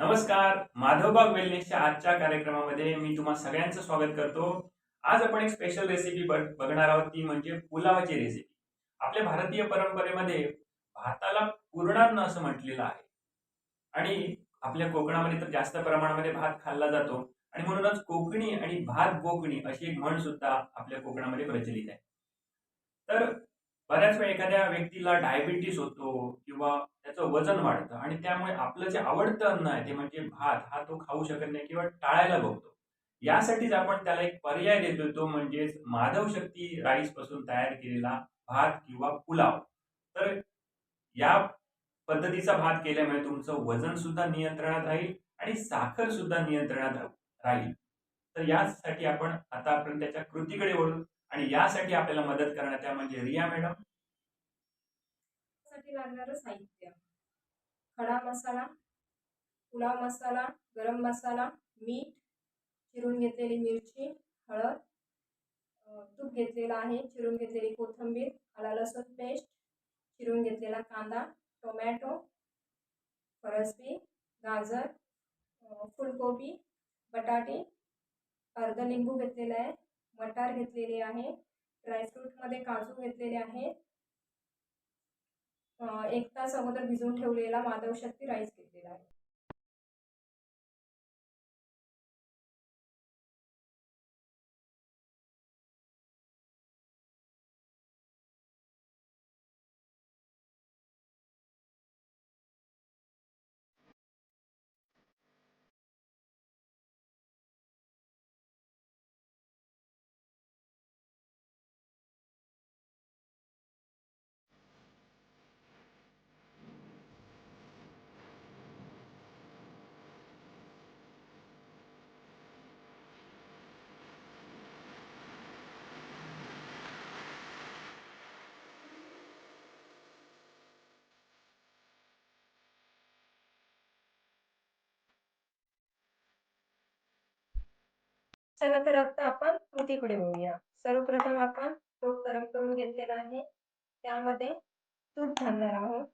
नमस्कार माधवबाग वेलनेसच्या आजच्या कार्यक्रमामध्ये मी तुम्हा सगळ्यांचं स्वागत करतो. आज आपण एक स्पेशल रेसिपी बघणार आहोत ती म्हणजे पुलावाची रेसिपी आपल्या भारतीय परंपरेमध्ये भाताला पुरणान्न असं म्हटलेलं आहे. आणि आपल्या कोकणामध्ये तर जास्त प्रमाणामध्ये भात खाल्ला जातो. आणि म्हणूनच कोकणी आणि भात कोकणी अशी एक म्हण सुद्धा आपल्या कोकणामध्ये प्रचलित आहे. तर बऱ्याच वेळा एखाद्या व्यक्तीला डायबिटीस होतो किंवा त्याचं वजन वाढतं आणि त्यामुळे आपलं जे आवडतं अन्न आहे ते म्हणजे भात हा तो खाऊ शकत नाही किंवा टाळायला बघतो. यासाठीच आपण त्याला एक पर्याय देतो तो म्हणजेच माधव शक्ती राईसपासून तयार केलेला भात किंवा पुलाव. तर या पद्धतीचा भात केल्यामुळे तुमचं वजन सुद्धा नियंत्रणात राहील आणि साखर सुद्धा नियंत्रणात राहील. तर यासाठी आपण आता आपण त्याच्या कृतीकडे वळू. आणि यासाठी आपल्याला मदत करण्यात त्या म्हणजे रिया मॅडम. साठी लागणारं साहित्य. खडा मसाला पुलाव मसाला गरम मसाला मीठ चिरून घेतलेली मिरची हळद तूप घेतलेलं आहे चिरून घेतलेली कोथिंबीर आला लसूण पेस्ट चिरून घेतलेला कांदा टोमॅटो फरसबी गाजर फुलकोबी बटाटे अर्ध लिंबू घेतलेलं आहे. मटार घेतलेली आहे. ड्रायफ्रूटमध्ये काजू घेतलेले आहेत. एक तास अगोदर भिजवून ठेवलेला माधव शक्ती राईस घेतलेला आहे चला तर आता आपण कृतीकडे बघूया. सर्वप्रथम आपण तूप गरम करून घेतलेला आहे. त्यामध्ये तूप घालणार आहोत.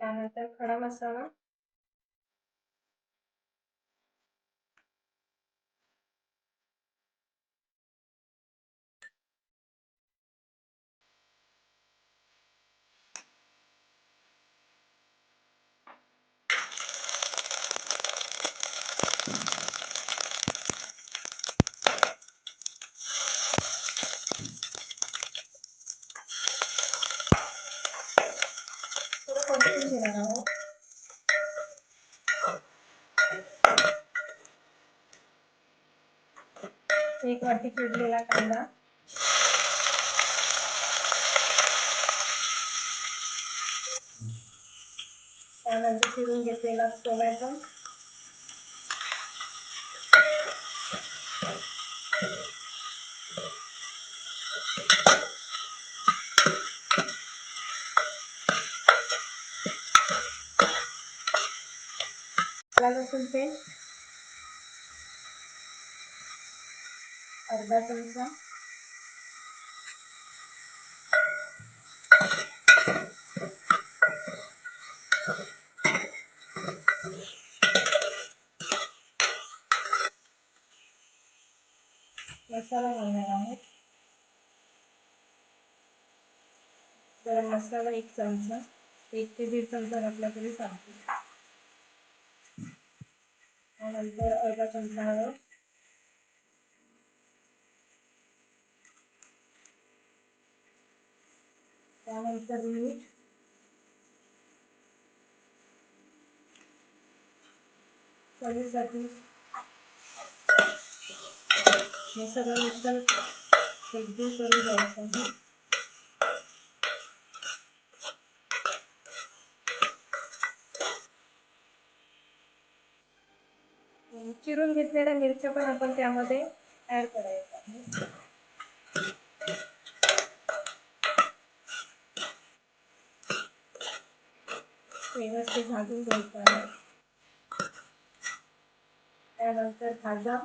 त्यानंतर खडा मसाला थोडं परतून घेणार आहोत एक वाटी चिरलेला कांदा. त्यानंतर चिरून घेतलेला टोमॅटो लसूण पेस्ट. अर्धा चमचा मसाला घालणार आहोत. गरम मसाला एक चमचा एक ते दीड चमचा घातला तरी चालतो त्यानंतर अर्धा चमचा हळद. त्यानंतर मीठ चवीसाठी हे सगळं मिश्रण एकजीव करून घ्यायचं आहे. चिरून घेतलेल्या मिरच्या पण आपण त्यामध्ये ॲड करायचं आहे व्यवस्थित भाजून घ्यायचं आहे. त्यानंतर भाज्या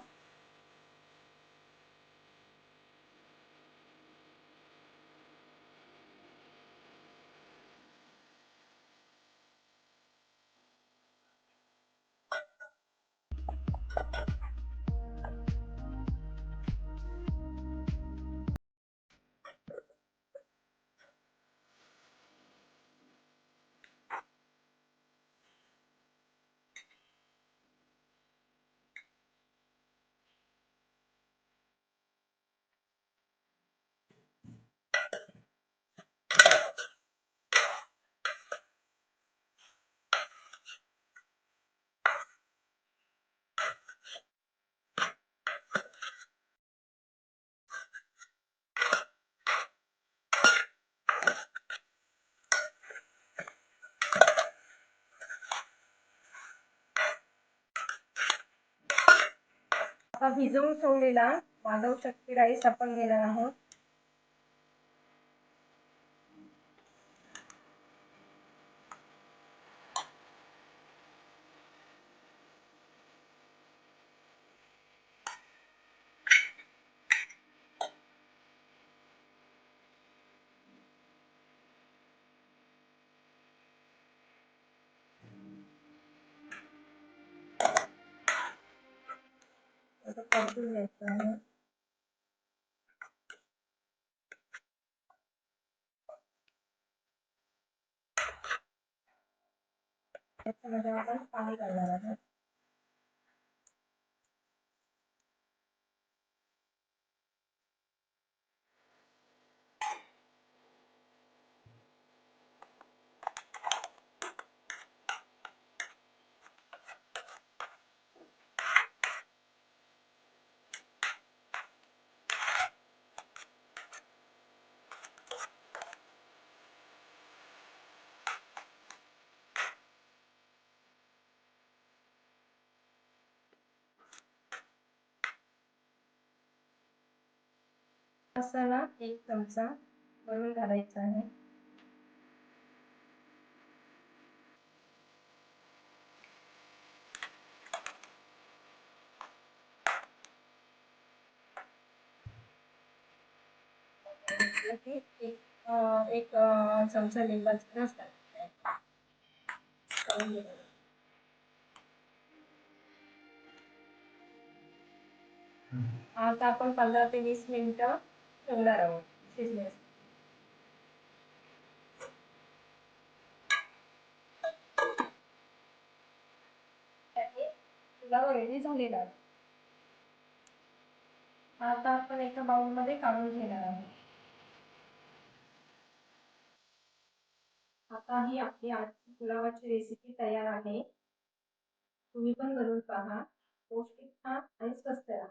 भिजवून ठेवलेला माधव शक्ती राईस आपण घेणार आहोत. आता परतून घ्यायचं आहे त्याच्यामध्ये आपण पाणी घालणार आहोत मसाला एक चमचा वरून घालायचा आहे एक एक चमचा लिंबाचा रस टाकायचा आता आपण पंधरा ते वीस मिनिटं ठेवणार आहोत शिजण्यास झालेला. आहे आता आपण एका बाउलमध्ये काढून घेणार आहोत. आता ही आपली आजची पुलावाची रेसिपी तयार आहे. तुम्ही पण बनवून पहा. पौष्टिक खा आणि स्वस्त राहा.